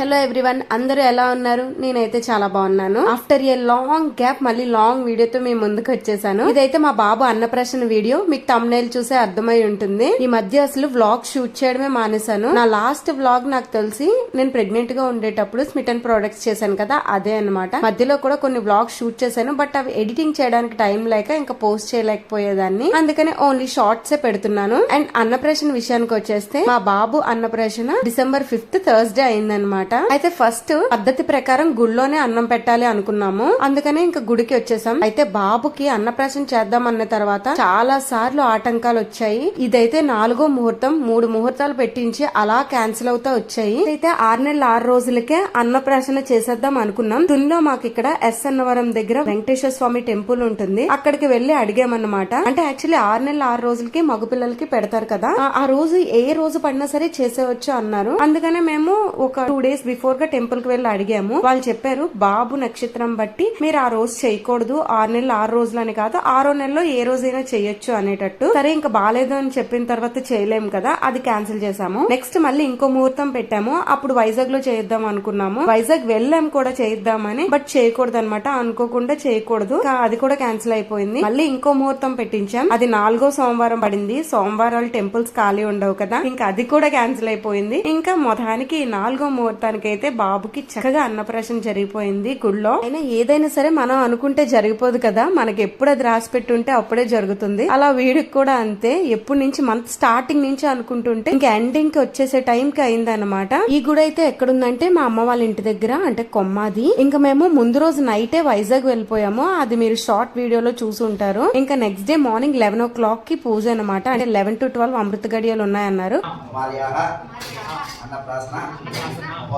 Hello everyone అందరూ ఎలా ఉన్నారు? నేనైతే చాలా బాగున్నాను. ఆఫ్టర్ ఏ లాంగ్ గ్యాప్ మళ్ళీ లాంగ్ వీడియోతో మేము ముందుకు వచ్చేసాను. ఇదైతే మా బాబు అన్నప్రాసన వీడియో మీకు తమ్నైల్ చూసే అర్థమై ఉంటుంది. ఈ మధ్య అసలు వ్లాగ్ షూట్ చేయడమే మానేశాను. నా లాస్ట్ వ్లాగ్ నాకు తెలిసి నేను ప్రెగ్నెంట్గా ఉండేటప్పుడు స్మిటన్ ప్రొడక్ట్స్ చేశాను కదా అదే అన్నమాట. మధ్యలో కూడా కొన్ని వ్లాగ్ షూట్ చేశాను బట్ అవి ఎడిటింగ్ చేయడానికి టైం లేక ఇంకా పోస్ట్ చేయలేకపోయేదాన్ని. అందుకని ఓన్లీ షార్ట్స్ ఏ పెడుతున్నాను. అండ్ అన్నప్రాసన విషయానికి వచ్చేస్తే మా బాబు అన్నప్రాసన డిసెంబర్ ఫిఫ్త్ థర్స్డే అయిందనమాట అయితే ఫస్ట్ పద్ధతి ప్రకారం గుడిలోనే అన్నం పెట్టాలి అనుకున్నాము. అందుకనే ఇంకా గుడికి వచ్చేసాం. అయితే బాబుకి అన్నప్రాసన చేద్దాం అన్న తర్వాత చాలా సార్లు ఆటంకాలు వచ్చాయి. ఇదైతే నాలుగో ముహూర్తం మూడు ముహూర్తాలు పెట్టించి అలా క్యాన్సిల్ అవుతా వచ్చాయి. అయితే ఆరు నెలల ఆరు రోజులకే అన్నప్రాసన చేసేద్దాం అనుకున్నాం. తునిలో మాకు ఇక్కడ ఎస్ అన్నవరం దగ్గర వెంకటేశ్వర స్వామి టెంపుల్ ఉంటుంది. అక్కడికి వెళ్ళి అడిగామన్నమాట. అంటే యాక్చువల్లీ ఆరు నెలల ఆరు రోజులకి మగపిల్లలకి పెడతారు కదా. ఆ రోజు ఏ రోజు పడినా సరే చేసేవచ్చు అన్నారు. అందుకనే మేము ఒక టూ డేస్ బిఫోర్గా టెంపుల్కి వెళ్ళి అడిగాము. వాళ్ళు చెప్పారు బాబు నక్షత్రం బట్టి మీరు ఆ రోజు చేయకూడదు. ఆరు నెలలు ఆరు రోజులని కాదు ఆరో నెలలో ఏ రోజైనా చేయొచ్చు అనేటట్టు. సరే ఇంకా బాగాలేదు అని చెప్పిన తర్వాత చేయలేము కదా అది క్యాన్సిల్ చేసాము నెక్స్ట్ మళ్ళీ ఇంకో ముహూర్తం పెట్టాము. అప్పుడు వైజాగ్లో చేద్దాం అనుకున్నాము. వైజాగ్ వెళ్ళాం కూడా చేద్దామని బట్ చేయకూడదు అనమాట అనుకోకుండా చేయకూడదు. అది కూడా క్యాన్సిల్ అయిపోయింది. మళ్ళీ ఇంకో ముహూర్తం పెట్టించాం. అది నాలుగో సోమవారం పడింది. సోమవారాలు టెంపుల్స్ ఖాళీ ఉండవు కదా. ఇంకా అది కూడా క్యాన్సిల్ అయిపోయింది. ఇంకా మొత్తానికి నాలుగో ముహూర్తం అయితే బాబుకి చక్కగా అన్నప్రాశన జరిగిపోయింది గుడిలో అయినా ఏదైనా సరే మనం అనుకుంటే జరిగిపోదు కదా. మనకి ఎప్పుడు అది రాసి పెట్టుంటే అప్పుడే జరుగుతుంది. అలా వీడికి కూడా అంతే. ఎప్పటి నుంచి మంత్ స్టార్టింగ్ నుంచి అనుకుంటుంటే ఇంకా ఎండింగ్కి వచ్చేసే టైం కి అయిందన్నమాట. ఈ గుడి అయితే ఎక్కడుందంటే మా అమ్మ వాళ్ళ ఇంటి దగ్గర అంటే కొమ్మాది. ఇంకా మేము ముందు రోజు నైటే వైజాగ్ వెళ్ళిపోయాము. అది మీరు షార్ట్ వీడియోలో చూసి ఉంటారు. ఇంకా నెక్స్ట్ డే మార్నింగ్ లెవెన్ ఓ క్లాక్కి పూజ అనమాట అంటే లెవెన్ టు ట్వెల్వ్ అమృత గడియలు ఉన్నాయన్నారు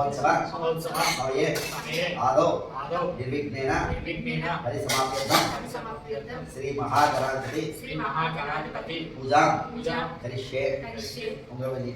కుమార్యాः అన్నప్రాసన మహోత్సవ సమయే ఆదో నిర్విఘ్నేన పరిసమాప్యర్థం శ్రీ మహాగణాధిపతి పూజా కరిష్యే ఉంగరవల్లి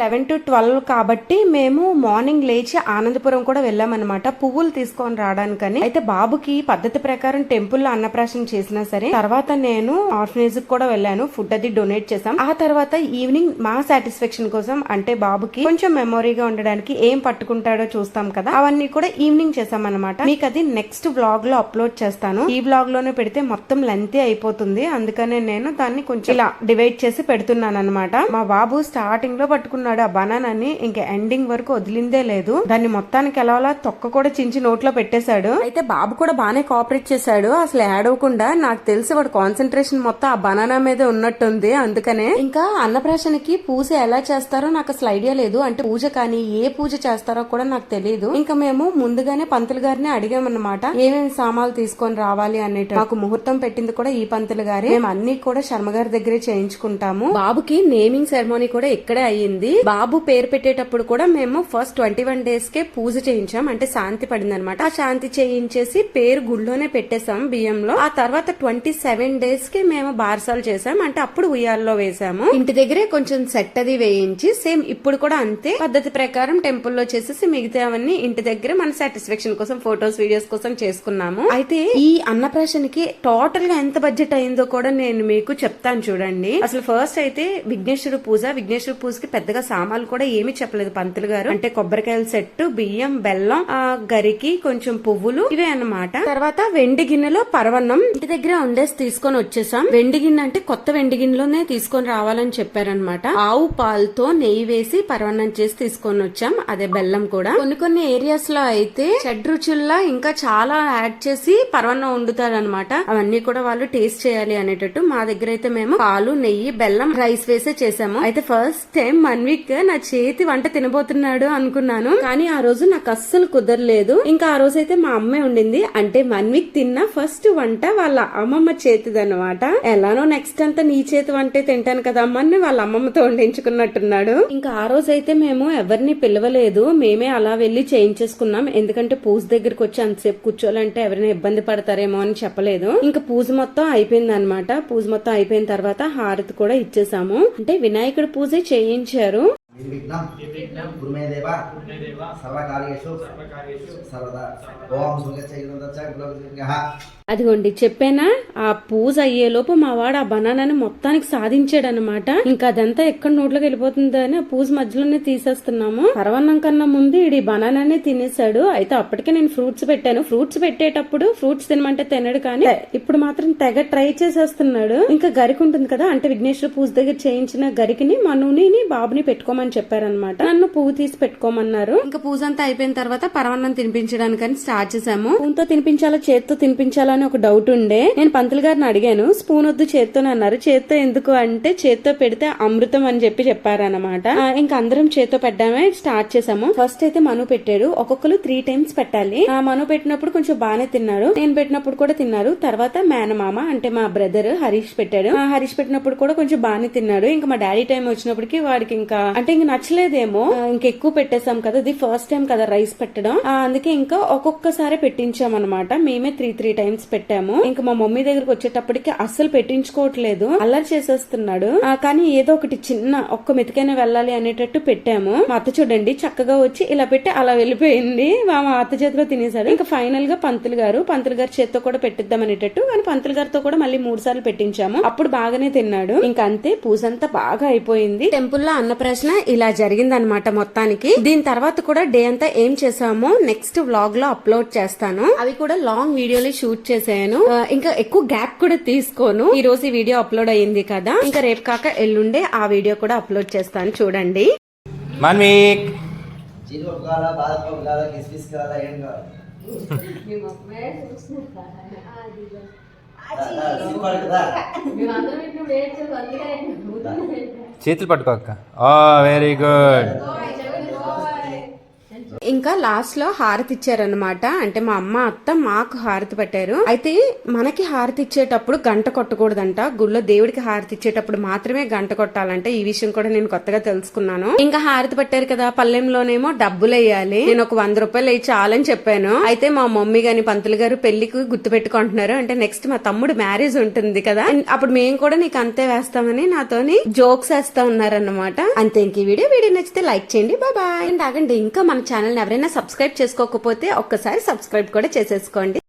లెవెన్ టు ట్వెల్వ్ కాబట్టి మేము మార్నింగ్ లేచి ఆనందపురం కూడా వెళ్ళామన్నమాట. పువ్వులు తీసుకొని రావడానికని. అయితే బాబుకి పద్ధతి ప్రకారం టెంపుల్ అన్నప్రాసం చేసినా సరే తర్వాత నేను ఆర్ఫనేజ్ కూడా వెళ్ళాను. ఫుడ్ అది డొనేట్ చేసాం ఆ తర్వాత ఈవినింగ్ మా సాటిస్ఫాక్షన్ కోసం అంటే బాబుకి కొంచెం మెమొరీగా ఉండడానికి ఏం పట్టుకుంటాడో చూస్తాం కదా అవన్నీ కూడా ఈవినింగ్ చేసాం అనమాట మీకు అది నెక్స్ట్ బ్లాగ్లో అప్లోడ్ చేస్తాను. ఈ బ్లాగ్లోనే పెడితే మొత్తం లెంతీ అయిపోతుంది. అందుకనే నేను దాన్ని కొంచెం ఇలా డివైడ్ చేసి పెడుతున్నాను అనమాట మా బాబు స్టార్టింగ్లో పట్టుకున్న పట్టుకున్నాడు ఆ బనానాని. ఇంకా ఎండింగ్ వరకు వదిలిందే లేదు. దాన్ని మొత్తానికి ఎలాలా తొక్క కూడా చించి నోట్లో పెట్టేశాడు. అయితే బాబు కూడా బానే కోఆపరేట్ చేశాడు. అసలు ఏడవకుండా నాకు తెలిసి వాడు కాన్సన్ట్రేషన్ మొత్తం ఆ బనానా మీద ఉన్నట్టుంది. అందుకనే ఇంకా అన్నప్రాశనకి పూజ ఎలా చేస్తారో నాకు అసలు ఐడియా లేదు. అంటే పూజ కానీ ఏ పూజ చేస్తారో కూడా నాకు తెలియదు ఇంకా మేము ముందుగానే పంతులు గారిని అడిగామన్నమాట. ఏమేమి సామాన్లు తీసుకొని రావాలి అనేట మాకు ముహూర్తం పెట్టింది కూడా ఈ పంతులు గారే. మేము అన్ని కూడా శర్మ గారి దగ్గరే చేయించుకుంటాము. బాబుకి నేమింగ్ సెరమోనీ కూడా ఇక్కడే అయ్యింది. బాబు పేరు పెట్టేటప్పుడు కూడా మేము ఫస్ట్ ట్వంటీ వన్ డేస్ కే పూజ చేయించాం. అంటే శాంతి పడింది అనమాట ఆ శాంతి చేయించేసి పేరు గుళ్ళోనే పెట్టేశాం బియ్యంలో. ఆ తర్వాత ట్వంటీ సెవెన్ డేస్కి మేము బార్సాలు చేసాం అంటే అప్పుడు ఉయ్యాల్లో వేసాము ఇంటి దగ్గరే కొంచెం సెట్ అది వేయించి సేమ్ ఇప్పుడు కూడా అంతే. పద్ధతి ప్రకారం టెంపుల్లో చేసేసి మిగతావన్నీ ఇంటి దగ్గర మన సాటిస్ఫాక్షన్ కోసం ఫొటోస్ వీడియోస్ కోసం చేసుకున్నాము. అయితే ఈ అన్నప్రాశనకి టోటల్గా ఎంత బడ్జెట్ అయిందో కూడా నేను మీకు చెప్తాను చూడండి. అసలు ఫస్ట్ అయితే విఘ్నేశ్వర పూజ. విఘ్నేశ్వర పూజకి పెద్దగా సామాన్లు కూడా ఏమీ చెప్పలేదు పంతులు గారు. అంటే కొబ్బరికాయల సెట్ బియ్యం బెల్లం ఆ గరికి కొంచెం పువ్వులు ఇవే అన్నమాట. తర్వాత వెండి గిన్నెలో పరవన్నం ఇంటి దగ్గర ఉండేసి తీసుకొని వచ్చేసాం. వెండి గిన్నె అంటే కొత్త వెండి గిన్నెలోనే తీసుకొని రావాలని చెప్పారనమాట ఆవు పాలతో నెయ్యి వేసి పరవన్నం చేసి తీసుకొని వచ్చాం. అదే బెల్లం కూడా. కొన్ని కొన్ని ఏరియాస్లో అయితే షడ్ రుచుల్లా ఇంకా చాలా యాడ్ చేసి పరవన్నం వండుతారనమాట అవన్నీ కూడా వాళ్ళు టేస్ట్ చేయాలి అనేటట్టు మా దగ్గర అయితే మేము పాలు నెయ్యి బెల్లం రైస్ వేసే చేసాము. అయితే ఫస్ట్ టైం వీక్ నా చేతి వంట తినబోతున్నాడు అనుకున్నాను. కానీ ఆ రోజు నాకు అస్సలు కుదరలేదు. ఇంకా ఆ రోజు అయితే మా అమ్మే ఉండింది. అంటే మన్విక్ తిన్న ఫస్ట్ వంట వాళ్ళ అమ్మమ్మ చేతిదన్నమాట. ఎలానో నెక్స్ట్ అంతా నీ చేతి వంటే తింటాను కదా అమ్మని వాళ్ళ అమ్మమ్మతో వండించుకున్నట్టున్నాడు. ఇంకా ఆ రోజు అయితే మేము ఎవరిని పిలవలేదు. మేమే అలా వెళ్ళి చేయించేసుకున్నాం. ఎందుకంటే పూజ దగ్గరికి వచ్చి అంతసేపు కూర్చోవాలంటే ఎవరైనా ఇబ్బంది పడతారేమో అని చెప్పలేదు. ఇంకా పూజ మొత్తం అయిపోయింది అనమాట పూజ మొత్తం అయిపోయిన తర్వాత హారతి కూడా ఇచ్చేసాము. అంటే వినాయకుడి పూజ చేయించారు. నిర్విఘ్నం నిర్విఘ్నం గురుమేదేవ పుణ్యదేవ సర్వకార్యేషు సర్వకార్యేషు సర్వదా ఓం సుగచ్చ అదిగోండి చెప్పానా? ఆ పూజ అయ్యేలోపు మా వాడు ఆ బనానాని మొత్తానికి సాధించాడు అనమాట ఇంకా అదంతా ఎక్కడ నోట్లోకి వెళ్ళిపోతుందో అని ఆ పూజ మధ్యలోనే తీసేస్తున్నాము. పరవన్నం కన్నా ముందు ఈ బనానానే తినేసాడు అయితే అప్పటికే నేను ఫ్రూట్స్ పెట్టాను. ఫ్రూట్స్ పెట్టేటప్పుడు ఫ్రూట్స్ తినమంటే తినడు కానీ ఇప్పుడు మాత్రం తెగ ట్రై చేసేస్తున్నాడు. ఇంకా గరికి ఉంటుంది కదా అంటే విఘ్నేశ్వర పూజ దగ్గర చేయించిన గరికిని మనుని బాబుని పెట్టుకోమని చెప్పారనమాట. నన్ను పువ్వు తీసి పెట్టుకోమన్నారు. ఇంకా పూజ అంతా అయిపోయిన తర్వాత పరవన్నం తినిపించడానికని స్టార్ట్ చేసాము స్పూన్ తినిపించాలా చేత్తో తినిపించాలా అని ఒక డౌట్ ఉండే. నేను పంతులు గారిని అడిగాను స్పూన్ వద్దు చేత్తోనే అన్నారు. చేత్తో ఎందుకు? అంటే చేత్తో పెడితే అమృతం అని చెప్పి చెప్పారనమాట. ఇంకా అందరం చేత్తో పెట్టడమే స్టార్ట్ చేసాము ఫస్ట్ అయితే మను పెట్టాడు ఒక్కొక్కరు త్రీ టైమ్స్ పెట్టాలి. ఆ మను పెట్టినప్పుడు కొంచెం బాగానే తిన్నారు. నేను పెట్టినప్పుడు కూడా తిన్నారు. తర్వాత మేనమామ అంటే మా బ్రదర్ హరీష్ పెట్టాడు. ఆ హరీష్ పెట్టినప్పుడు కూడా కొంచెం బాగానే తిన్నాడు. ఇంకా మా డాడీ టైం వచ్చినప్పటికి వాడికి ఇంకా అంటే ఇంక నచ్చలేదేమో. ఇంకా ఎక్కువ పెట్టేసాం కదా ఇది ఫస్ట్ టైం కదా రైస్ పెట్టడం. అందుకే ఇంకా ఒక్కొక్కసారి పెట్టించాం అనమాట మేమే త్రీ త్రీ టైమ్స్ పెట్టాము. ఇంకా మా మమ్మీ దగ్గరకు వచ్చేటప్పటికి అస్సలు పెట్టించుకోవట్లేదు. అల్లరి చేసేస్తున్నాడు. కానీ ఏదో ఒకటి చిన్న ఒక్క మెతికైనా వెళ్ళాలి అనేటట్టు పెట్టాము. మా అత్త చూడండి చక్కగా వచ్చి ఇలా పెట్టి అలా వెళ్ళిపోయింది. మా అత్త చేతిలో తినేసాడు ఇంకా ఫైనల్గా పంతులు గారు పంతులు గారి చేత్తో కూడా పెట్టిద్దాం అనేటట్టు కానీ పంతులు గారితో కూడా మళ్ళీ మూడు సార్లు పెట్టించాము. అప్పుడు బాగానే తిన్నాడు. ఇంకా అంతే పూజ అంతా బాగా అయిపోయింది. టెంపుల్లో అన్నప్రశ్న ఇలా జరిగింది అనమాట మొత్తానికి. దీని తర్వాత కూడా డే అంతా ఏం చేసామో నెక్స్ట్ వ్లాగ్లో అప్లోడ్ చేస్తాను. అవి కూడా లాంగ్ వీడియోలు షూట్ చేశాను ఇంకా ఎక్కువ గ్యాప్ కూడా తీసుకోను. ఈ రోజు ఈ వీడియో అప్లోడ్ అయ్యింది కదా. ఇంకా రేపు కాక ఎల్లుండే ఆ వీడియో కూడా అప్లోడ్ చేస్తాను చూడండి. చేతులు పట్టుకోక్క ఓ వెరీ గుడ్ ఇంకా లాస్ట్లో హారతి ఇచ్చారనమాట అంటే మా అమ్మ అత్త మాకు హారతి పెట్టారు. అయితే మనకి హారతి ఇచ్చేటప్పుడు గంట కొట్టకూడదంట. గుళ్ళో దేవుడికి హారతి ఇచ్చేటప్పుడు మాత్రమే గంట కొట్టాలంటే ఈ విషయం కూడా నేను కొత్తగా తెలుసుకున్నాను. ఇంకా హారతి పట్టారు కదా పల్లెంలోనేమో డబ్బులు వేయాలి. నేను ఒక వంద రూపాయలు వేయి చాలని చెప్పాను. అయితే మా మమ్మీ గాని పంతులు గారు పెళ్ళికి గుర్తు పెట్టుకుంటున్నారు అంటే నెక్స్ట్ మా తమ్ముడు మ్యారేజ్ ఉంటుంది కదా. అప్పుడు మేము కూడా నీకు అంతే వేస్తామని నాతోని జోక్స్ వేస్తా ఉన్నారన్నమాట. అంతే ఇంక ఈ వీడియో. వీడియో నచ్చితే లైక్ చేయండి. బాయ్ బాయ్ ఆగండి ఇంకా మన ఛానల్ ఎవరైనా సబ్స్క్రైబ్ చేసుకోకపోతే ఒక్కసారి సబ్స్క్రైబ్ కూడా చేసేసుకోండి.